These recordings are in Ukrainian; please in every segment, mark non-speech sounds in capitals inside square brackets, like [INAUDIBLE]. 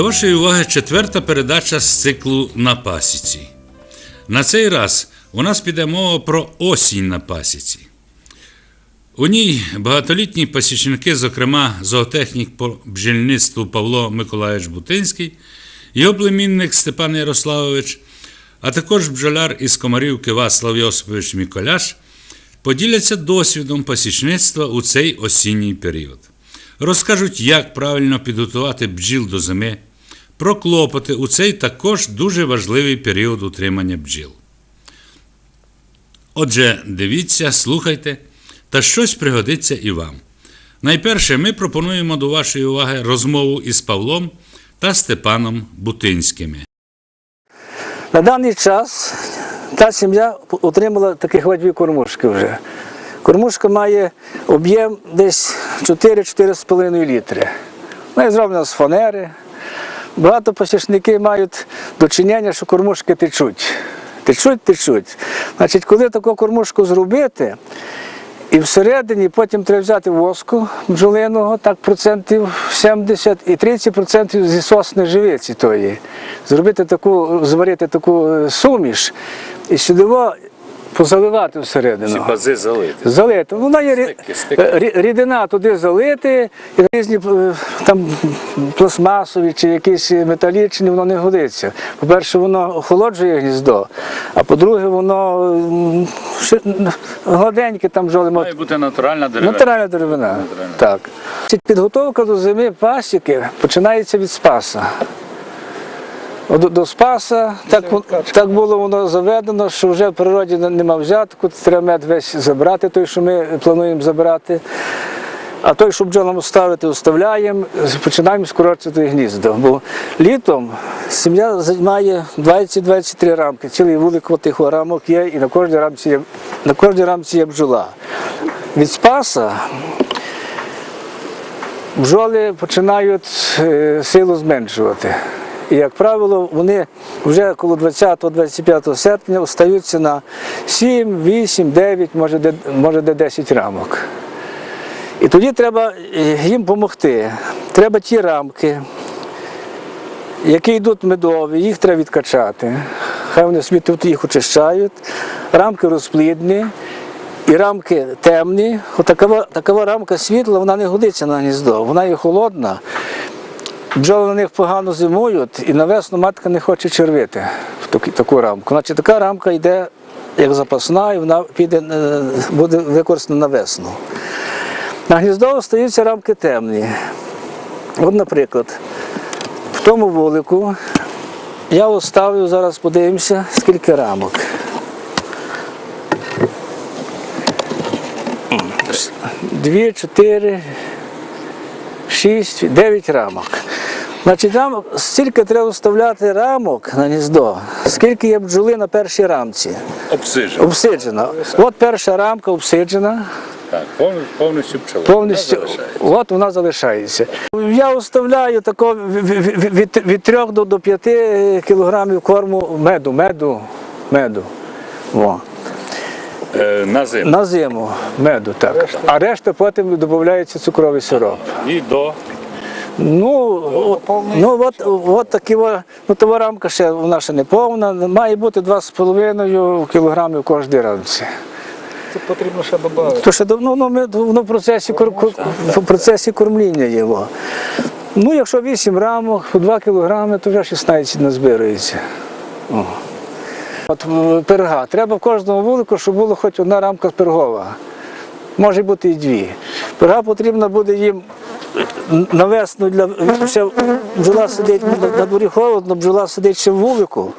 До вашої уваги четверта передача з циклу на пасіці. На цей раз у нас піде мова про осінь на пасіці. У ній багатолітні пасічники, зокрема зоотехнік по бджільництву Павло Миколаївич Бутинський, його племінник Степан Ярославович, а також бджоляр із Комарівки Васлав Йосипович Міколяш поділяться досвідом пасічництва у цей осінній період. Розкажуть, як правильно підготувати бджіл до зими, про клопоти у цей також дуже важливий період утримання бджіл. Отже, дивіться, слухайте, та щось пригодиться і вам. Найперше, ми пропонуємо до вашої уваги розмову із Павлом та Степаном Бутинськими. На даний час та сім'я отримала таких дві кормушки вже. Кормушка має об'єм десь 4-4,5 літри. Вона зроблена з фанери. Багато посічники мають дочинення, що кормушки течуть. Течуть, течуть. Значить, коли таку кормушку зробити, і всередині потім треба взяти воску бджолиного, так процентів 70 і 30 процентів зі сосни живиці тої. Зробити таку, зварити таку е, суміш і сюди позаливати всередину. Бази залити. Залити. Вона є Стики, стики. рідина туди залити, і різні е, там пластмасові чи якісь металічні, воно не годиться. По-перше, воно охолоджує гніздо, а по-друге, воно гладеньке там бджоли Має бути натуральна деревина. Натуральна деревина. Так. Значить, Підготовка до зими пасіки починається від спаса. До, до спаса так, так було воно заведено, що вже в природі не- нема взятку, треба мед весь забрати, той, що ми плануємо забрати. А той, що бджолам оставити, оставляємо, починаємо скорочувати гніздо. Бо літом сім'я займає 20-23 рамки, цілий вулик тих рамок є, і на кожній рамці є, на кожній рамці є бджола. Від спаса бджоли починають е, силу зменшувати. І, як правило, вони вже коло 20-25 серпня остаються на 7, 8, 9, може де, може де 10 рамок. І тоді треба е, їм допомогти. Треба ті рамки, які йдуть медові, їх треба відкачати. Хай вони собі тут їх очищають. Рамки розплідні і рамки темні. Отакова, такова рамка світла, вона не годиться на гніздо, вона є холодна. Бджоли на них погано зимують, і на весну матка не хоче червити в таку, таку рамку. Значить, така рамка йде як запасна, і вона піде, е, буде використана на весну. На гніздо остаються рамки темні. От, наприклад, в тому вулику я оставив, зараз подивимося, скільки рамок. Дві, чотири, шість, дев'ять рамок. Значить, нам стільки треба вставляти рамок на гніздо, скільки є бджоли на першій рамці. Обсижена. Обсиджена. От перша рамка обсиджена. Так, повністю, пчела. Повністю, Вона от вона залишається. Я оставляю тако від, від, від, від 3 до, до 5 кілограмів корму меду, меду, меду. О. Е, на зиму. На зиму меду, так. А решта потім додається цукровий сироп. І до Ну, от, ну от, от такі, ну, того рамка ще вона ще не повна, має бути 2,5 кілограмів кожній рамці. Це потрібно ще додати. То ще давно ну, ми, воно в процесі, в процесі кормління його. Ну, якщо 8 рамок, по 2 кілограми, то вже 16 назбирається. О. От пирога. Треба в кожному вулику, щоб була хоч одна рамка пирогова. Може бути і дві. Пирога потрібна буде їм на весну для ще бджола сидить на, дворі холодно, бджола сидить ще в вулику.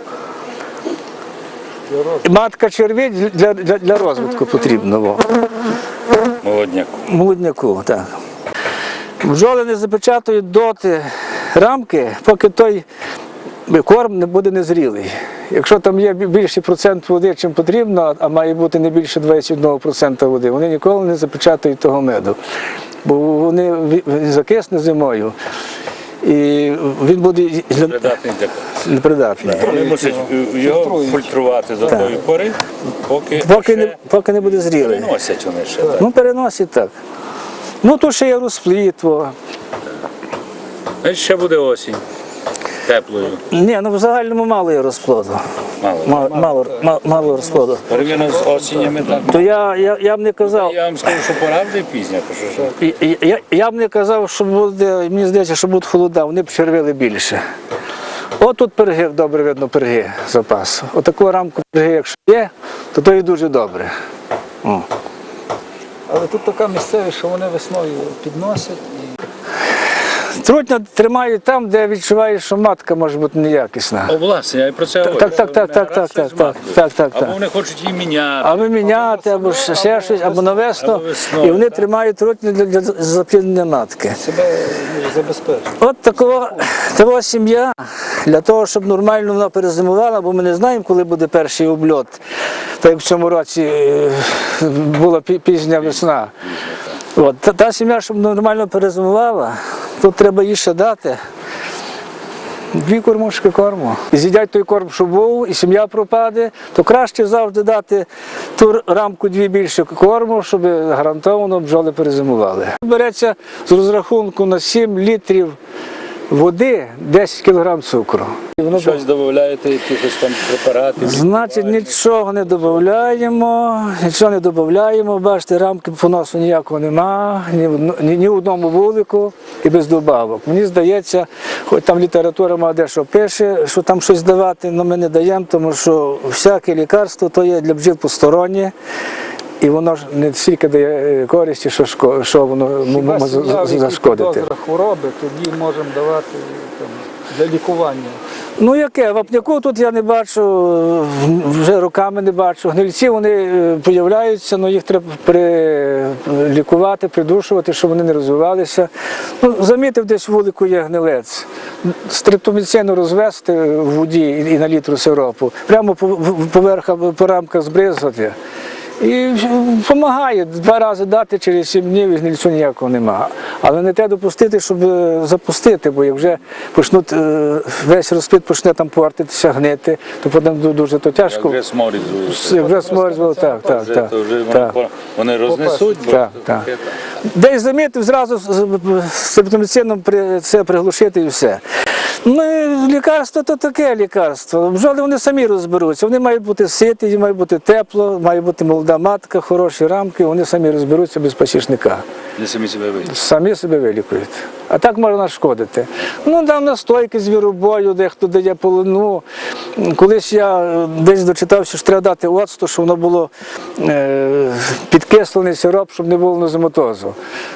Матка черві для, для, для розвитку потрібного. молодняку. Молодняку, так. Бджоли не запечатують доти рамки, поки той корм не буде незрілий. Якщо там є більший процент води, чим потрібно, а має бути не більше 21% води, вони ніколи не запечатують того меду. Бо вони закисне зимою. І він буде для- Придатний для непридатний. Вони мусять е, його фільтрувати до тої пори, поки, Поки ще не, поки не буде зрілий. переносять вони ще. Так. Ну, переносить так. Ну, тут ще є розпліт. во. Значить, ще буде осінь. Теплою. Ні, ну в загальному мало є розплоду. Мало. Мало, мало, мало, мало розплоду. Порівняно з осіннями так. То я, я, я б не казав, Я вам скажу, що пора вже пізня, що і- Я, я б не казав, що буде, мені здається, що будуть холода, вони б червили більше. От тут перги, добре видно перги запасу. Отаку рамку перги, якщо є, то то і дуже добре. О. Але тут така місцевість, що вони весною підносять і Трудно тримають там, де відчуваєш, що матка може бути неякісна. О, власне, я і про це говорю. Так, так, так, так, так, так, так, так, так, Або вони хочуть її міняти. Або міняти, або ще щось, або на весну, і вони тримають трутні для, запліднення матки. себе ну, забезпечують. От такого, така сім'я для того, щоб нормально вона перезимувала, бо ми не знаємо, коли буде перший обльот. Так як в цьому році е, була пізня весна. От, та, та сім'я, щоб нормально перезимувала, тут треба їй ще дати. Дві кормушки корму. І з'їдять той корм, що був, і сім'я пропаде, то краще завжди дати ту рамку дві більше корму, щоб гарантовано бджоли перезимували. Береться з розрахунку на 7 літрів води 10 кг цукру. Щось додаєте, якихось там препаратів. Значить, нічого не додаємо, нічого не додаємо. Бачите, рамки поносу ніякого нема, ні в, ні, ні в одному вулику і без добавок. Мені здається, хоч там література має дещо пише, що там щось давати, але ми не даємо, тому що всяке лікарство то є для бджіл постороннє. І воно ж не стільки дає е, користі, що, шко- що воно Хіба може сім'я, в зашкодити. підозра хвороби, тоді можемо давати там, для лікування. Ну яке, вапняку тут я не бачу, вже роками не бачу. Гнильці вони е, появляються, але їх треба прилікувати, придушувати, щоб вони не розвивалися. Ну, замітив, десь вулику є гнилець. Стриптоміцину розвести в воді і і на літру сиропу, прямо по, в- по по рамках збризати. І допомагає два рази дати через сім днів і гнильцю ніякого нема. Але не треба допустити, щоб е, запустити, бо як вже почнуть е, весь розплід почне там портитися, гнити, то потім дуже то тяжко. Вже сморізують. Вже сморзило, так, так, так. вже так. вони, рознесуть, бо Так. Десь замітив, зразу з- при- це приглушити і все. Ну, лікарство то таке лікарство. Бджоли вони самі розберуться. Вони мають бути ситі, має бути тепло, має бути молода матка, хороші рамки, вони самі розберуться без пасічника. Не самі себе вийдуть. Самі себе вилікують. А так можна нашкодити. Ну, там настойки звіробою, дехто дає полину. Колись я десь дочитався, що треба дати оцту, щоб воно було е, підкислений сироп, щоб не було нозематозу.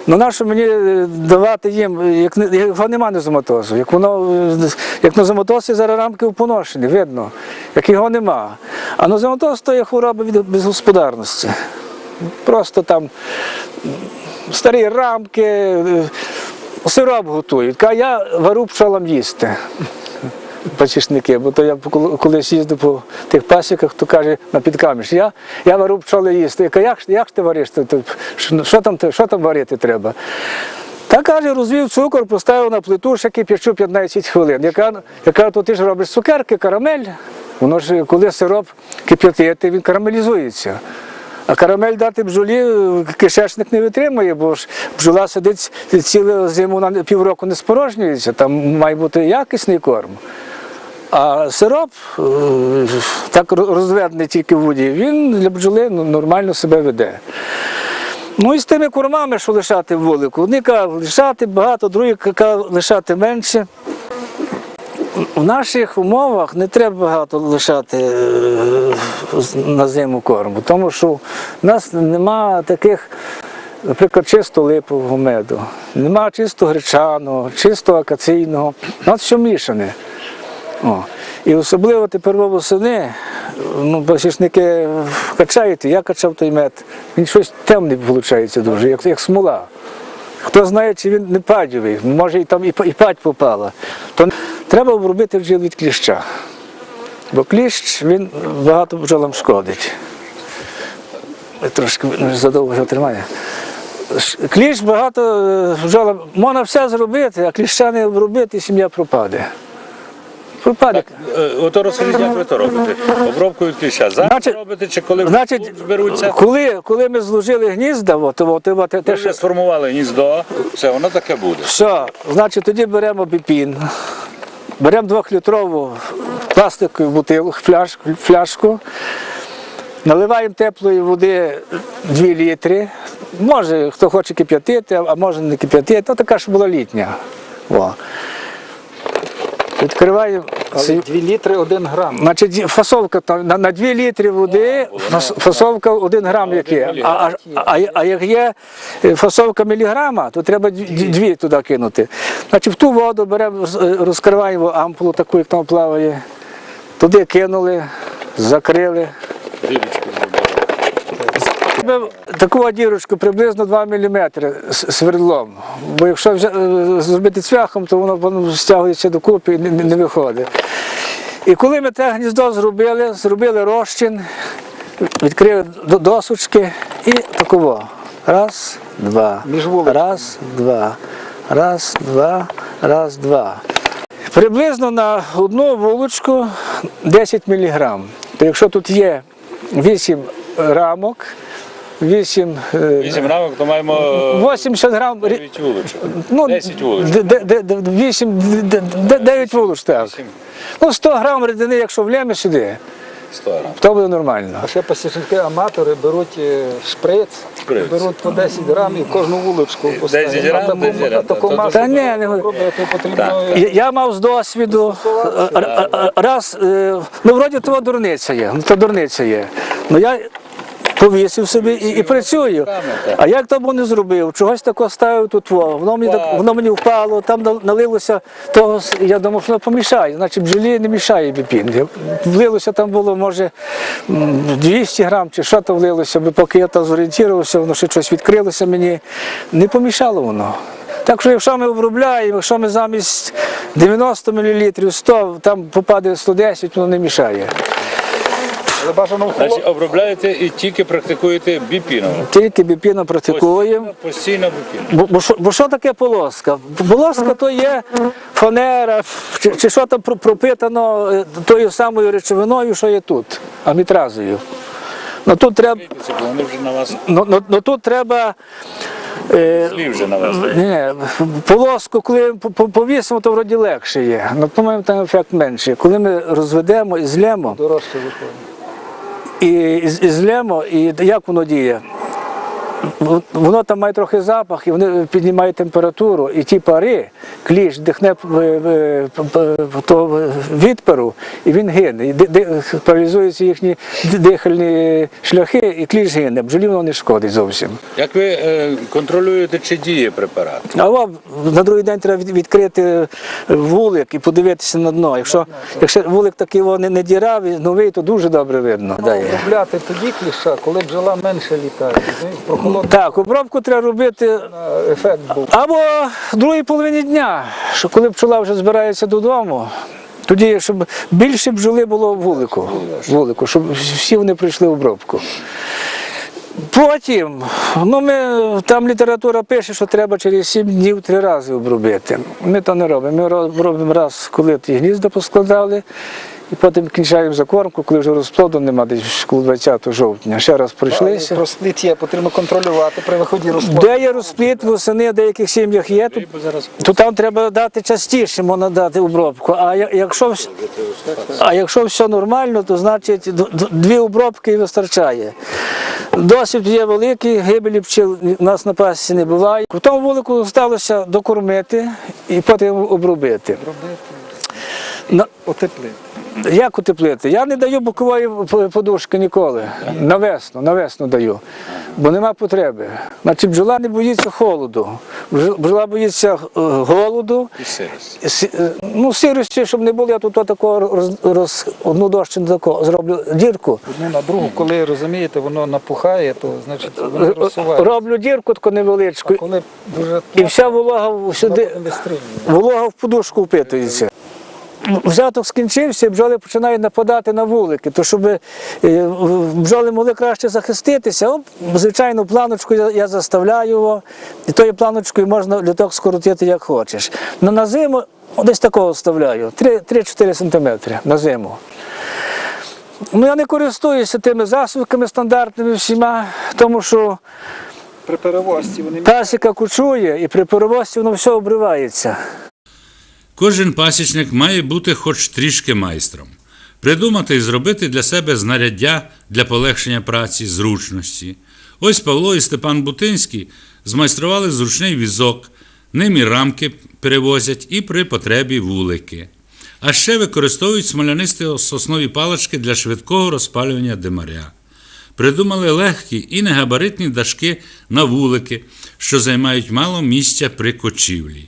Ну нащо мені е, давати їм, як, його немає нозематозу, як воно, е, як нозематоз є зараз рамки в поношенні, видно, як його нема. А нозематоз то є хвороба від безгосподарності. Просто там старі рамки, е, сироп готують. Каже, я вару пчолам їсти. Пасічники, бо то я коли- їздив по тих пасіках, то каже на підкаміш, я, я вару пчоли їсти. Я кажу, як, як ти вариш? Що, там, там варити треба? Та каже, розвів цукор, поставив на плиту, ще кип'ячу 15 хвилин. Яка, яка то ти ж робиш цукерки, карамель. Воно ж коли сироп кип'ятити, він карамелізується. А карамель дати бджолі е, кишечник не витримує, бо ж бджола сидить цілу зиму на півроку не спорожнюється, там має бути якісний корм. А сироп, е, так розведений тільки в воді, він для бджоли ну, нормально себе веде. Ну і з тими кормами, що лишати в вулику, одні лишати багато, другі лишати менше. В наших умовах не треба багато лишати е, на зиму корму, тому що в нас нема таких, наприклад, чисто липового меду, нема чисто гречаного, чисто акаційного, у нас все мішане. О. І особливо тепер восени, ну, пасічники качають, я качав той мед, він щось темний виходить дуже, як, як смола. Хто знає, чи він не падьовий, може і там і, і падь попала. То треба обробити бджіл від кліща. Бо кліщ він багато бджолам шкодить. Трошки задовго його тримає. Кліщ багато е, бджолам, можна все зробити, а кліща не обробити, і сім'я пропаде. Пропаде. Е, Ото розкажіть, як ви то робите? Обробку від кліща. Зараз Значить- робите чи коли Значить, тут зберуться? коли, коли ми зложили гнізда, от, от, от, те, Ви що сформували гніздо, все, воно таке буде. Все, значить, тоді беремо біпін. Беремо двохлітрову пластикову бутилку, фляжку, фляжку, наливаємо теплої води 2 літри. Може, хто хоче кип'ятити, а може не кип'ятити, ну така ж була літня. О. Відкриваємо. Але 2 літри 1 грам. Значить, фасовка там на, на 2 літри води, фас- фасовка 1 грам як є. А, а, а, а як є е, фасовка міліграма, то треба дві, дві туди кинути. Значить, в ту воду беремо, е, розкриваємо ампулу таку, як там плаває, туди кинули, закрили. Робив Таку дірочку приблизно 2 мм свердлом. Бо якщо е, зробити цвяхом, то воно, воно стягується докупи і не, не- виходить. І коли ми те гніздо зробили, зробили розчин, відкрили досочки і таково. Раз, два. Між. Раз, два. Раз, два, раз, два. Приблизно на одну вулочку 10 мг. То якщо тут є 8 рамок, 8, е, Вісім рамок, то маємо 80 грам. 9 вуличок. Ну, 10 вуличок. д- д- д- д- 8, д- д- 9 вулич, так. Ну, 100 грам рідини, якщо вліме сюди, 100 грам. то буде нормально. А ще посічники аматори беруть е, шприц, Шприц. беруть по 10 грам і кожну вуличку поставити. 10 грам, 10 грам, та- масу Та ні, не робити потрібно. Я, я мав з досвіду, е, р- р- раз, е, ну вроді того дурниця є, ну то дурниця є. Ну я повісив собі і, і працюю. А як то не зробив? Чогось такого ставив тут, воно мені, так- воно мені впало, там налилося того, я думав, що воно помішає. Значить, бджолі не мішає біпін. Влилося там було, може, 200 грам чи що то влилося, бо поки я там зорієнтувався, воно ще щось відкрилося мені. Не помішало воно. Так що якщо ми обробляємо, якщо ми замість 90 мл 100, там попаде 110, воно не мішає. Бажано в холод- Значить, обробляєте і тільки практикуєте біпіном. Тільки біпіно практикуємо. Постійно біпіном. Бо, бо, що, бо що таке полоска? Полоска то є фанера, чи, чи що там про- пропитано е, тою самою речовиною, що є тут, амітразою. Ну тут треба, Бо Вони вже на вас ну, ну, ну, тут треба е, слів вже на вас. Ні, полоску, коли по- по- повісимо, то вроді легше є. Ну, по-моєму, там ефект менший. Коли ми розведемо і злємо, дорожче виходить. І, і, і і як воно діє? Воно там має трохи запах, і вони піднімають температуру, і ті пари, кліщ дихне е, е, відперу, і він гине. І паралізуються їхні дихальні шляхи, і кліщ гине. Бджолі воно не шкодить зовсім. Як ви е, контролюєте, чи діє препарат? А вам на другий день треба відкрити вулик і подивитися на дно. Якщо, якщо вулик такий не, не діравий, новий, то дуже добре видно. Да, тоді кліща, коли бджола менше літає. розумієш? Так, обробку треба робити ефект був. або в другій половині дня, що коли пчола вже збирається додому. Тоді, щоб більше бджоли було в вулику, вулику, щоб всі вони прийшли в обробку. Потім, ну ми, там література пише, що треба через 7 днів три рази обробити. Ми то не робимо. Ми робимо раз, коли ті гнізда поскладали, і потім кінчаємо закормку, коли вже розплоду нема, десь коли 20 жовтня. Ще раз пройшлися. Розпліт є, потрібно контролювати при виході розплоду. Де є розпліт, восени в деяких сім'ях є, то, то там треба дати частіше, можна дати обробку. А якщо, а якщо все нормально, то значить дві обробки і вистачає. Досвід є великий, гибелі пчел у нас на пасіці не буває. В тому вулику залишилося докормити і потім обробити. На- Утеплити. Як утеплити? Я не даю бокової подушки ніколи. На весну, на весну даю, бо нема потреби. Значить, бджола не боїться холоду, бджола боїться е, голоду. і сирость. Сі- е, Ну, сірості, щоб не було, я тут отако роз, роз, одну дощину зроблю дірку. Одну на другу, коли розумієте, воно напухає, то значить воно розсуває. Роблю дірку таку невеличку, А коли дуже і вся волога сюди, волога в подушку впитується. Взяток скінчився, і бджоли починають нападати на вулики. То щоб е, бджоли могли краще захиститися, о, звичайно, планочку я, я заставляю його, і тою планочкою можна літок скоротити як хочеш. Ну, на зиму десь такого вставляю, 3-4 см на зиму. Ну, я не користуюся тими засувками стандартними всіма, тому що При перевозці вони пасіка кучує і при перевозці воно все обривається. Кожен пасічник має бути хоч трішки майстром, придумати і зробити для себе знаряддя для полегшення праці, зручності. Ось Павло і Степан Бутинський змайстрували зручний візок, ним і рамки перевозять і при потребі вулики. А ще використовують смолянисті соснові палички для швидкого розпалювання димаря. Придумали легкі і негабаритні дашки на вулики, що займають мало місця при кочівлі.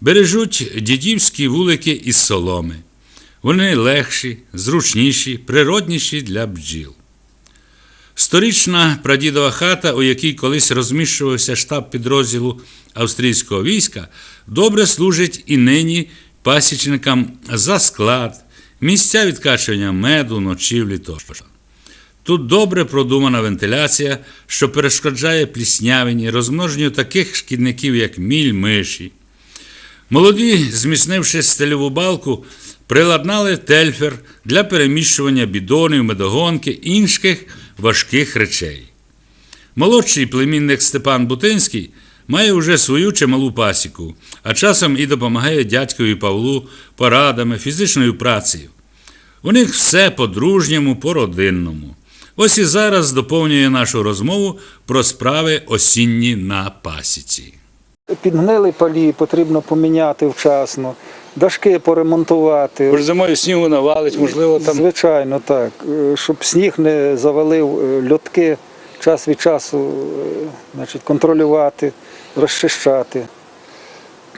Бережуть дідівські вулики із соломи. Вони легші, зручніші, природніші для бджіл. Сторічна прадідова хата, у якій колись розміщувався штаб підрозділу австрійського війська, добре служить і нині пасічникам за склад, місця відкачування меду, ночівлі тощо. Тут добре продумана вентиляція, що перешкоджає пліснявині, розмноженню таких шкідників, як міль, миші. Молоді, зміцнивши стильову балку, приладнали тельфер для переміщування бідонів, медогонки інших важких речей. Молодший племінник Степан Бутинський має уже свою чималу пасіку, а часом і допомагає дядькові Павлу порадами, фізичною працею. У них все по-дружньому, по-родинному. Ось і зараз доповнює нашу розмову про справи осінні на пасіці. Підгнили палі, потрібно поміняти вчасно, дашки поремонтувати. Бо ж зимою снігу навалить, можливо, там Звичайно, так. Е, Щоб сніг не завалив е, льотки, час від часу е, значить, контролювати, розчищати.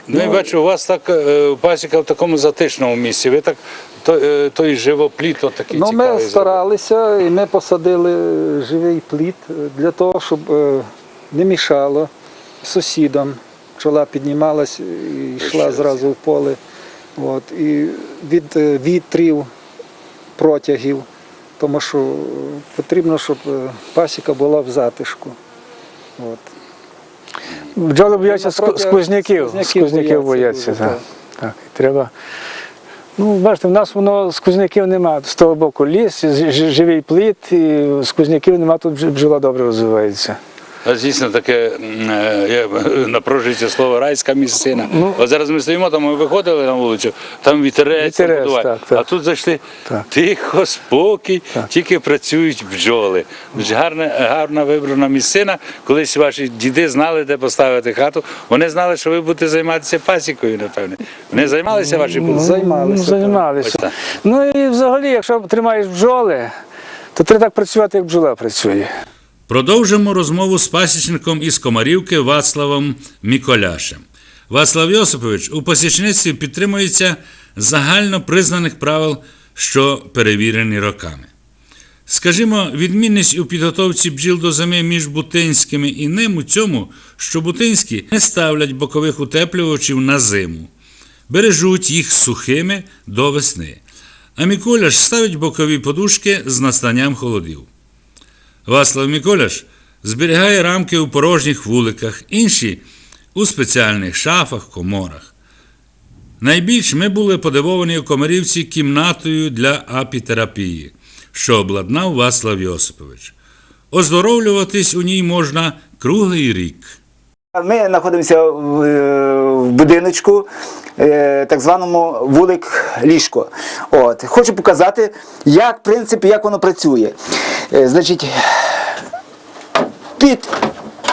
Ну, я бачу, у вас так пасіка в такому затишному місці. Ви так той, той живопліт от такий Ну, цікавий. ми старалися і ми посадили живий плід е, для того, щоб не мішало сусідам. Пчола піднімалась і йшла зразу в поле. От, і від е, вітрів, протягів, тому що потрібно, щоб е, пасіка була в затишку. От. Бджоли бояться сквозняків. сквозняків бояться. Так. так. Треба. Ну, бачите, в нас воно сквозняків немає. З того боку ліс, живий плід, і сквозняків немає, тут бджола добре розвивається. А дійсно таке е, я [LAUGHS] напрошується слово райська місцина. Ну. От зараз ми стоїмо, там ми виходили на вулицю, там вітерець, Вітерець, так, так. а тут зайшли Так. тихо, спокій, Так. тільки працюють бджоли. Гарна, гарна вибрана місцина. Колись ваші діди знали, де поставити хату. Вони знали, що ви будете займатися пасікою, напевне. Вони займалися ваші Ну, були? Займалися, так. займалися. Ось так. Ну і взагалі, якщо тримаєш бджоли, то треба так працювати, як бджола працює. Продовжимо розмову з пасічником із Комарівки Вацлавом Міколяшем. Вацлав Йосипович у посічництві підтримується загально признаних правил, що перевірені роками. Скажімо, відмінність у підготовці бджіл до зими між бутинськими і ним у цьому, що бутинські не ставлять бокових утеплювачів на зиму, бережуть їх сухими до весни, а Міколяш ставить бокові подушки з настанням холодів. Васлав Міколяш зберігає рамки у порожніх вуликах, інші у спеціальних шафах, коморах. Найбільш ми були подивовані у Комарівці кімнатою для апітерапії, що обладнав Васлав Йосипович. Оздоровлюватись у ній можна круглий рік. Ми знаходимося в, будиночку, е, так званому вулик ліжко. От. Хочу показати, як в принципі, як воно працює. Е, Значить, під,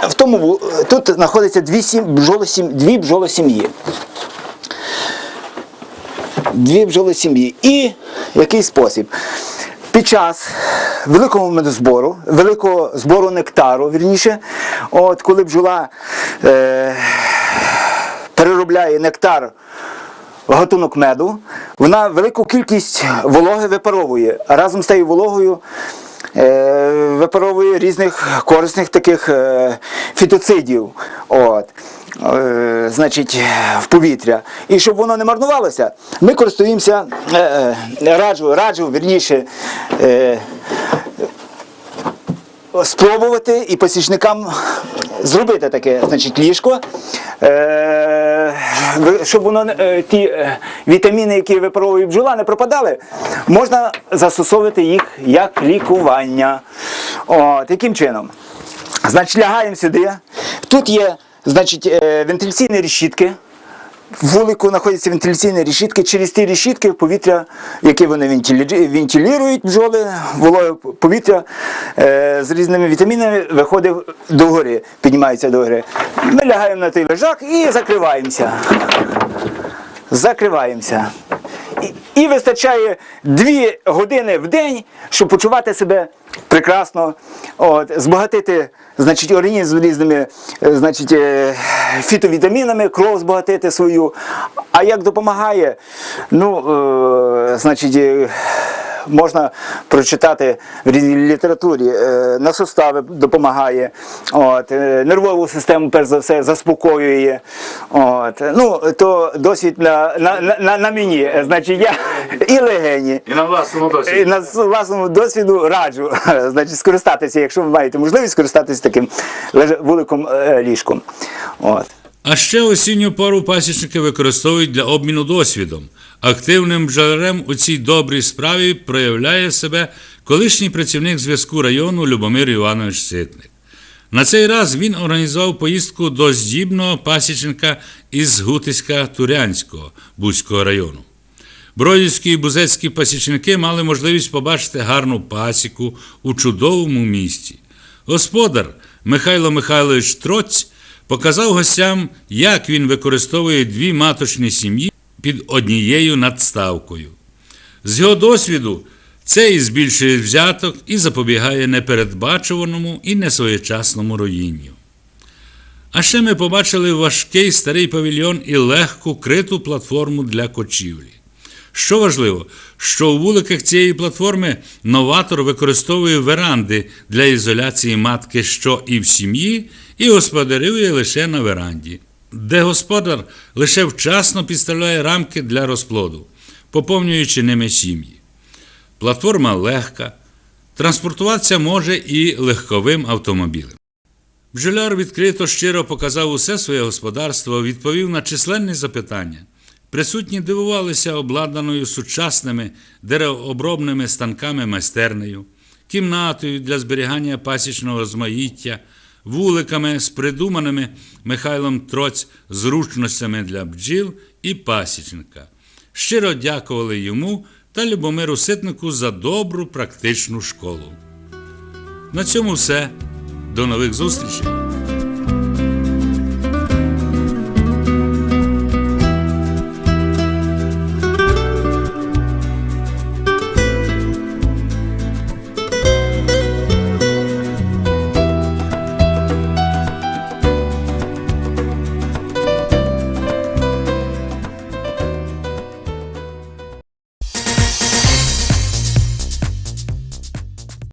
в тому, тут знаходиться дві, сім, бджолосім, дві бджолосім'ї. Дві бджолосім'ї. І який спосіб? Під час великого медозбору, великого збору нектару, вірніше, от коли бджола е, переробляє нектар в гатунок меду, вона велику кількість вологи випаровує. А разом з тією вологою е, випаровує різних корисних таких е, фітоцидів. От. Е, значить, в повітря. І щоб воно не марнувалося, ми користуємося, е, е, раджу, раджу, вірніше, е, спробувати і посічникам зробити таке значить, ліжко, е, щоб воно е, ті вітаміни, які випаровує бджола, не пропадали, можна застосовувати їх як лікування. От, яким чином? Значить, лягаємо сюди. Тут є значить, е, вентиляційні решітки. в вулику знаходяться вентиляційні решітки. Через ті решітки повітря, яке вони вентилюють бджоли, вологе повітря е, з різними вітамінами виходить догори, піднімається догори. Ми лягаємо на той лежак і закриваємося. Закриваємося. І, і вистачає дві години в день, щоб почувати себе прекрасно, от, збагатити значить, організм різними е, значить, е, фітовітамінами, кров збагатити свою. А як допомагає, ну, е, значить, можна прочитати в різній літературі. Е, на сустави допомагає, от, е, нервову систему, перш за все, заспокоює. От, ну, то досвід на, на, на, на мені. Значить, я і легені. І на власному І на власному досвіду раджу [LAUGHS] значить, скористатися, якщо ви маєте можливість скористатися таким великим е, ліжком. От. А ще осінню пору пасічники використовують для обміну досвідом. Активним бджолярем у цій добрій справі проявляє себе колишній працівник зв'язку району Любомир Іванович Ситник. На цей раз він організував поїздку до здібного пасічника із Гутиська Турянського Бузького району. Бродівські і бузецькі пасічники мали можливість побачити гарну пасіку у чудовому місті. Господар Михайло Михайлович Троць показав гостям, як він використовує дві маточні сім'ї під однією надставкою. З його досвіду це і збільшує взяток і запобігає непередбачуваному і несвоєчасному роїнню. А ще ми побачили важкий старий павільйон і легку криту платформу для кочівлі. Що важливо, що у вуликах цієї платформи новатор використовує веранди для ізоляції матки, що і в сім'ї, і господарює лише на веранді, де господар лише вчасно підставляє рамки для розплоду, поповнюючи ними сім'ї. Платформа легка, транспортуватися може і легковим автомобілем. Бджоляр відкрито щиро показав усе своє господарство, відповів на численні запитання. Присутні дивувалися обладнаною сучасними деревообробними станками майстернею, кімнатою для зберігання пасічного розмаїття, вуликами з придуманими Михайлом Троць зручностями для бджіл і пасічника. Щиро дякували йому та Любомиру Ситнику за добру практичну школу. На цьому все. До нових зустрічей!